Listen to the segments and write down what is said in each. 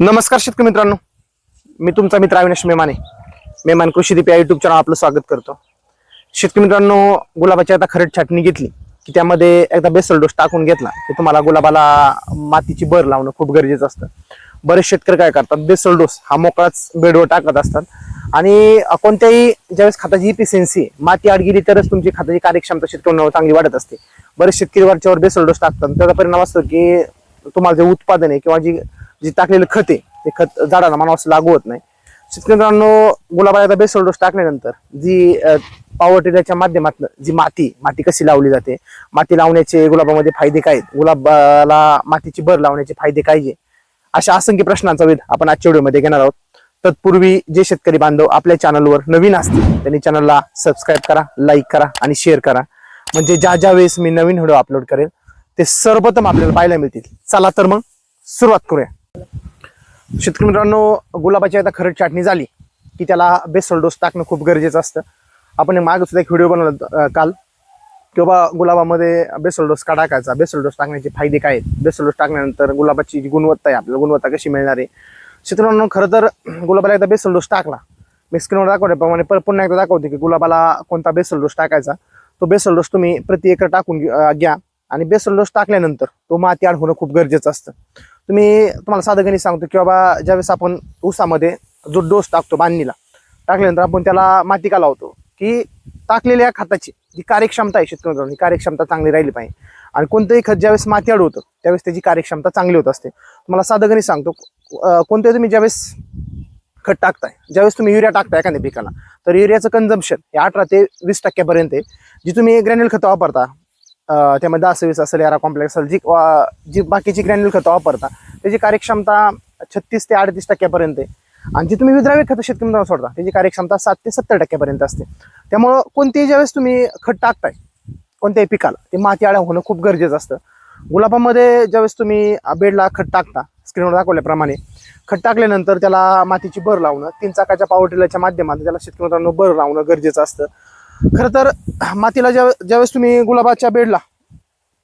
नमस्कार शेतकरी मित्रांनो. मी तुमचा मित्र अविनाश मेमाने. मेमान कृषी दीप या युट्यूब चॅनल आपलं स्वागत करतो. शेतकरी मित्रांनो गुलाबाची आता खरट छाटणी घेतली की त्यामध्ये एकदा बेसल डोस टाकून घेतला की तुम्हाला गुलाबाला मातीची बर लावणं खूप गरजेचं असतं. बरेच शेतकरी काय करतात बेसल डोस हा मोकळाच बेडवर टाकत असतात. आणि कोणत्याही ज्यावेळेस खताची इफिशियन्सी माती आड गेली तरच तुमची खताची कार्यक्षमता शेतकऱ्यांना चांगली वाढत असते. बरेच शेतकरी वरच्यावर बेसल डोस टाकतात त्याचा परिणाम असतो की तुम्हाला जे उत्पादन आहे किंवा जी जे टाकलेलं खत आहे ते खत झाडाला मानवास लागू होत नाही. शेतकऱ्यांनो गुलाबाला बेसल डोस टाकल्यानंतर जी पॉवर टिलरच्या माध्यमातून जी माती माती कशी लावली जाते माती लावण्याचे गुलाबामध्ये फायदे काय आहेत? गुलाबाला मातीची भर लावण्याचे फायदे काय आहे? अशा असंख्य प्रश्नांचा वेध आपण आजच्या व्हिडिओमध्ये घेणार आहोत. तत्पूर्वी जे शेतकरी बांधव आपल्या चॅनलवर नवीन असतील त्यांनी चॅनलला सबस्क्राईब करा लाईक करा आणि शेअर करा. म्हणजे ज्या ज्या वेळेस मी नवीन व्हिडिओ अपलोड करेल ते सर्वप्रथम आपल्याला पाहायला मिळतील. चला तर मग सुरुवात करूया. शेतकरी मित्रांनो गुलाबाची आता खरंच चाटणी झाली की त्याला बेसल डोस टाकणं खूप गरजेचं असतं. आपण मागे सुद्धा एक व्हिडिओ बनवला काल. किंवा गुलाबामध्ये बेसल डोस का टाकायचा? बेसल डोस टाकण्याचे फायदे काय आहेत? बेसल डोस टाकल्यानंतर गुलाबाची जी गुणवत्ता आहे आपल्याला गुणवत्ता कशी मिळणार आहे? शेतकऱ्यांनो खरं तर गुलाबाला एकदा बेसल डोस टाकला. मी स्क्रीनवर दाखवल्याप्रमाणे पर पुन्हा एकदा दाखवते की गुलाबाला कोणता बेसल डोस टाकायचा. तो बेसल डोस तुम्ही प्रति एकर टाकून घ्या. आणि बेसल डोस टाकल्यानंतर तो माती आड होणं खूप गरजेचं असतं. तुम्ही तुम्हाला साधं गणित सांगतो की बाबा ज्यावेळेस आपण ऊसामध्ये जो डोस टाकतो बांधणीला टाकल्यानंतर आपण त्याला माती का लावतो की टाकलेल्या खताची जी कार्यक्षमता आहे शेतकरी ही कार्यक्षमता चांगली राहिली पाहिजे. आणि कोणतंही खत ज्यावेळेस माती आड होतं त्यावेळेस त्याची कार्यक्षमता चांगली होत असते. तुम्हाला साधं गणित सांगतो अं, कोणत्याही तुम्ही ज्यावेळेस खत टाकताय ज्यावेळेस तुम्ही युरिया टाकताय एखाद्या पिकाला तर युरियाचं कन्झम्पशन हे अठरा ते वीस टक्क्यापर्यंत आहे. जी तुम्ही ग्रॅन्युअल खतं वापरता त्यामध्ये दहा असेल यारा कॉम्प्लेक्स असेल जी वा- जी बाकीची ग्रॅन्युल खतं वापरता त्याची कार्यक्षमता छत्तीस ते अडतीस टक्क्यापर्यंत आहे. आणि जी तुम्ही विद्राव्य खतं शेतकरी सोडता त्याची कार्यक्षमता सात ते सत्तर टक्क्यापर्यंत असते. त्यामुळं कोणतेही ज्यावेळेस तुम्ही खत टाकताय कोणत्याही पिकाला ते माती आळ्या होणं खूप गरजेचं असतं. गुलाबामध्ये ज्यावेळेस तुम्ही बेडला खत टाकता स्क्रीनवर दाखवल्याप्रमाणे खत टाकल्यानंतर त्याला मातीची भर लावणं तीन चाकाच्या पावर टिलरच्या माध्यमातून त्याला शेतकरी बर लावणं गरजेचं असतं. खरं तर मातीला ज्या ज्यावेळेस तुम्ही गुलाबाच्या बेडला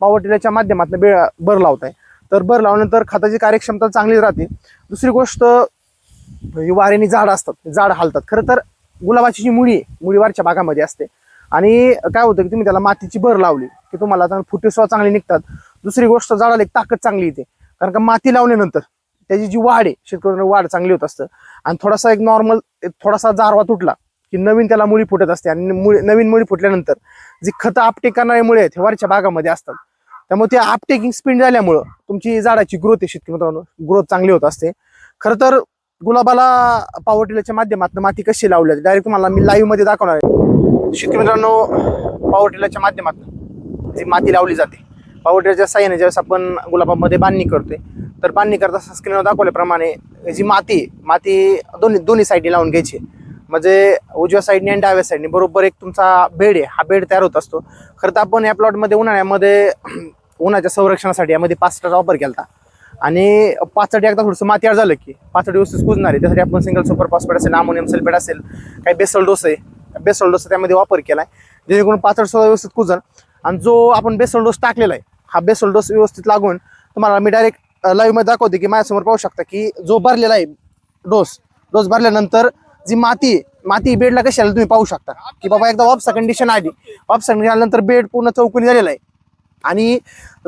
पावटिल्याच्या माध्यमातून बे भर लावताय तर भर लावल्यानंतर खताची कार्यक्षमता चांगली राहते. दुसरी गोष्ट ही वाऱ्याने झाड असतात झाड हालतात. खरं तर गुलाबाची जी मुळी आहे मुळीवारच्या भागामध्ये असते. आणि काय होतं की तुम्ही त्याला मातीची भर लावली की तुम्हाला आता फुटे सुद्धा चांगली निघतात. दुसरी गोष्ट झाडाला एक ताकद चांगली येते. कारण का माती लावल्यानंतर त्याची जी वाढ आहे शेतकऱ्यांना वाढ चांगली होत असतं. आणि थोडासा एक नॉर्मल थोडासा जारवा तुटला की नवीन त्याला मुळी फुटत असते आणि मुळी नवीन मुळी फुटल्यानंतर जी खतं आपटेक करणाऱ्यामुळे मुळे आहेत हे वरच्या भागामध्ये असतात. त्यामुळे ते आपटेकिंग स्पीड झाल्यामुळं तुमची झाडाची ग्रोथ आहे शेतकरी मित्रांनो. ग्रोथ चांगली होत असते. खरं तर गुलाबाला पावरटिलरच्या माध्यमातून माती कशी लावली जाते? डायरेक्ट तुम्हाला मी लाईव्हमध्ये दाखवणार आहे. शेतकरी मित्रांनो पावरटिलरच्या माध्यमातून जी माती लावली जाते पावरटिलरच्या साह्याने ज्यावेळेस आपण गुलाबामध्ये बांधणी करतोय तर बांधणी करता स्क्रीनवर दाखवल्याप्रमाणे जी माती माती दोन्ही दोन्ही साईडने लावून घ्यायची म्हणजे उजव्या साईडने आणि डाव्या साईडने बरोबर एक तुमचा बेड आहे. हा बेड तयार होत असतो. खरं तर आपण या प्लॉटमध्ये उन्हाळ्यामध्ये उन्हाच्या संरक्षणासाठी यामध्ये पाचटाचा वापर केला आणि पाचट एकदा थोडंसं मातीयार झालं की पाचट व्यवस्थित कुजणार आहे. त्यासाठी आपण सिंगल सुपर फॉस्फेट असेल अमोनियम सल्फेट असेल काही बेसल डोस आहे. बेसल डोस त्यामध्ये वापर केला आहे जेणेकरून पाचट सुद्धा व्यवस्थित कुजल. आणि जो आपण बेसल डोस टाकलेला आहे हा बेसल डोस व्यवस्थित लागून तुम्हाला मी डायरेक्ट लाईव्हमध्ये दाखवते की माझ्यासमोर पाहू शकता की जो भरलेला आहे डोस डोस भरल्यानंतर जी माती आहे, माती बेडला कशाला तुम्ही पाहू शकता? की बाबा एकदा ऑप्सा कंडिशन आली. ऑप्सा कंडिशन आल्यानंतर बेड पूर्ण चौकोनी झालेला आहे. आणि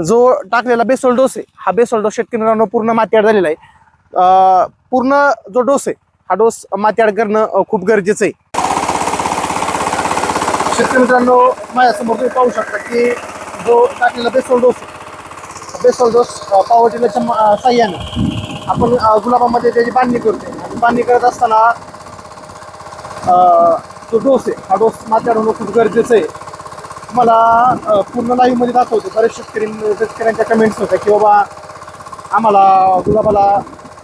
जो टाकलेला बेसोल डोस आहे हा बेसोल डोस शेतकरी पूर्ण मातीआड झालेला आहे. पूर्ण जो डोस आहे हा डोस मातीआड करणं खूप गरजेचं आहे. शेतकरी मित्रांनो माझ्यासमोर तुम्ही पाहू शकता की जो टाकलेला बेसोल डोस बेसोल डोस पावटीलाच्या साह्यानं आपण गुलाबामध्ये त्याची बांधणी करतोय. आणि बांधणी करत असताना जो डोस आहे. हा डोस माथ्यावर होणं खूप गरजेचं आहे. मला पूर्ण लाईव्हमध्ये दाखवतो. बरेच शेतकरी शेतकऱ्यांच्या कमेंट्स होत्या की बाबा आम्हाला गुलाबाला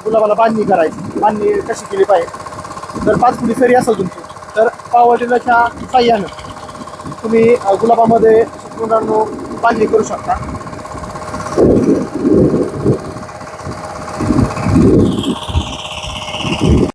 गुलाबाला बांधणी करायची. बांधणी कशी केली पाहिजे? जर पाच फुली सरी असेल तुमची तर पावडीलाच्या साह्यानं तुम्ही गुलाबामध्ये मुलांना बांधणी करू शकता.